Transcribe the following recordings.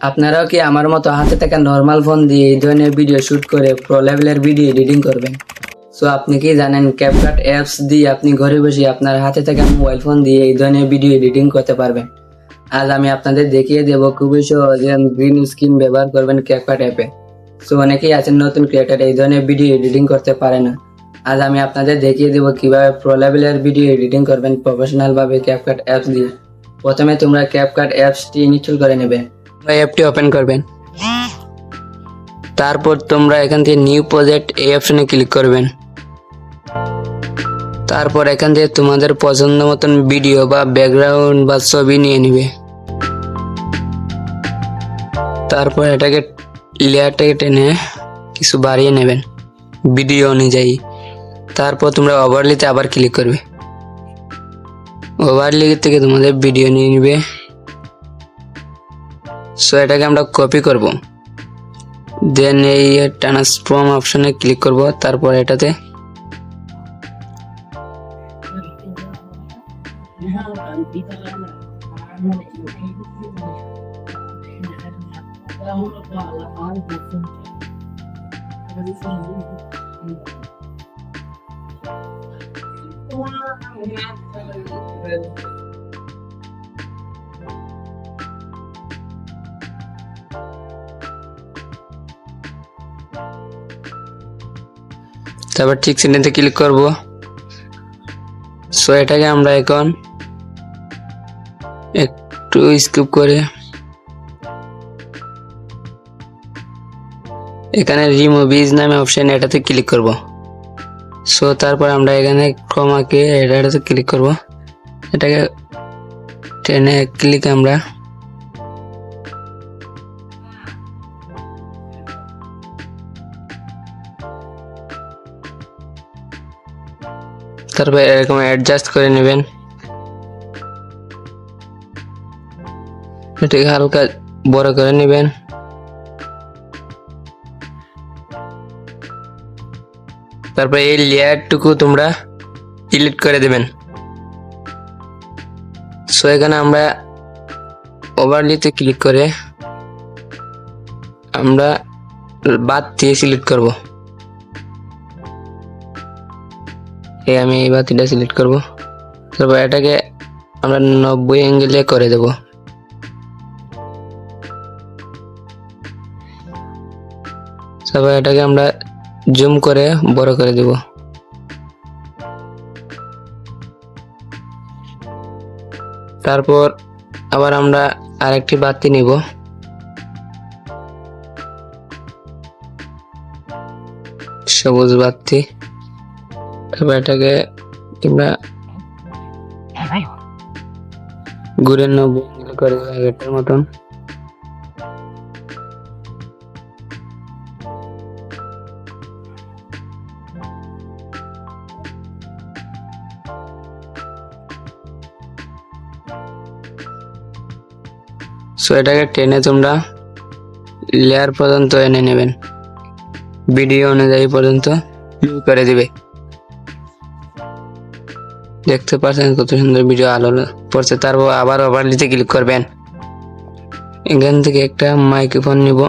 আপনারাও কি আমার মতো হাতে থাকা নর্মাল ফোন দিয়ে এই ধরনের ভিডিও শুট করে প্রো লেভেলের ভিডিও এডিটিং করবেন? সো আপনি কি জানেন ক্যাপকাট অ্যাপস দিয়ে আপনি ঘরে বসে আপনার হাতে থাকা মোবাইল ফোন দিয়ে এই ধরনের ভিডিও এডিটিং করতে পারবেন। আজ আমি আপনাদের দেখিয়ে দেব খুবই সহজে গ্রিন স্ক্রিন ব্যবহার করবেন ক্যাপকাট অ্যাপে সো অনেকেই আছেন নতুন ক্রিয়েটার এই ধরনের ভিডিও এডিটিং করতে পারে না। আজ আমি আপনাদের দেখিয়ে দেব কীভাবে প্রো লেভেলের ভিডিও এডিটিং করবেন প্রফেশনালভাবে ক্যাপকাট অ্যাপস দিয়ে। প্রথমে তোমরা ক্যাপকাট অ্যাপসটি ইনস্টল করে নেবে। তোমরা অ্যাপটি ওপেন করবেন। তারপর তোমরা এখান থেকে নিউ প্রজেক্ট এই অপশনে ক্লিক করবেন। তারপর এখান থেকে তোমাদের পছন্দ মতন ভিডিও বা ব্যাকগ্রাউন্ড বা ছবি নিয়ে নিবে। তারপর এটাকে লেয়ারটাকে টেনে কিছু বাড়িয়ে নেবেন ভিডিও অনুযায়ী। তারপর তোমরা ওভারলিতে আবার ক্লিক করবে। ওভারলি থেকে তোমাদের ভিডিও নিয়ে নিবে। সো এটাকে আমরা কপি করব। দেন এই ট্রান্সফর্ম অপশনে ক্লিক করব তারপর এটাতে তারপর ঠিক সিনেতে ক্লিক করব। সো এটাকে আমরা এখন একটু স্কিপ করে এখানে রিমুভিজ নামে অপশন এটাতে ক্লিক করব। সো তারপর আমরা এখানে ক্রমাকে এটাতে ক্লিক করব। এটাকে টেনে ক্লিক আমরা তারপর এরকম অ্যাডজাস্ট করে নেবেন। এটাকে হালকা বড় করে নেবেন। তারপর এই লেয়ারটুকু তোমরা ডিলিট করে দেবেন। সো এখানে আমরা ওভারলিতে ক্লিক করে আমরা বাদ দিয়ে সিলেক্ট করব। এই আমি এই বাতিটা সিলেক্ট করব। তারপর এটাকে আমরা নব্বই অ্যাঙ্গেলে করে দেব। তারপর এটাকে আমরা জুম করে বড় করে দেব। তারপর আবার আমরা আরেকটি বাতি নিব। সবুজ বাতি। তারপর এটাকে আমরা ঘুরে নেব করে দেবো আগেরটার মতন সো এটাকে টেনে তোমরা লেয়ার পর্যন্ত এনে নেবেন ভিডিও অনুযায়ী পর্যন্ত view করে দিবে দেখতে পাচ্ছেন কত সুন্দর ভিডিও আলো পড়ছে। তারপর আবার ওভারলিতে ক্লিক করবেন। এখান থেকে একটা মাইক্রোফোন নিব।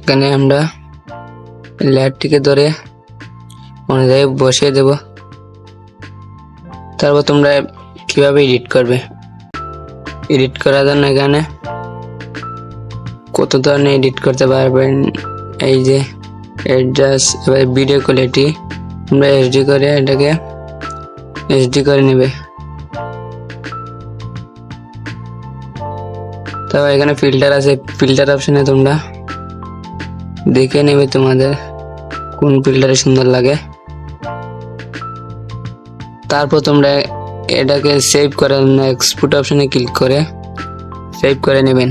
এখানে আমরা লেয়ারটিকে ধরে অনুযায়ী বসিয়ে দেব। তারপর তোমরা কীভাবে এডিট করবে? এডিট করার জন্য এখানে। কত ধরনের এডিট করতে পারবেন? এই যে অ্যাডজাস্ট এবার ভিডিও কোয়ালিটি আমরা এইচডি করে এটাকে এইচডি করে নেবে। তারপর এখানে ফিল্টার আছে। ফিল্টার অপশানে তোমরা দেখে নেবে তোমাদের কোন ফিল্টারে সুন্দর লাগে। তারপর তোমরা এটাকে সেভ করেন নেক্সট ফুট অপশানে ক্লিক করে সেভ করে নেবেন।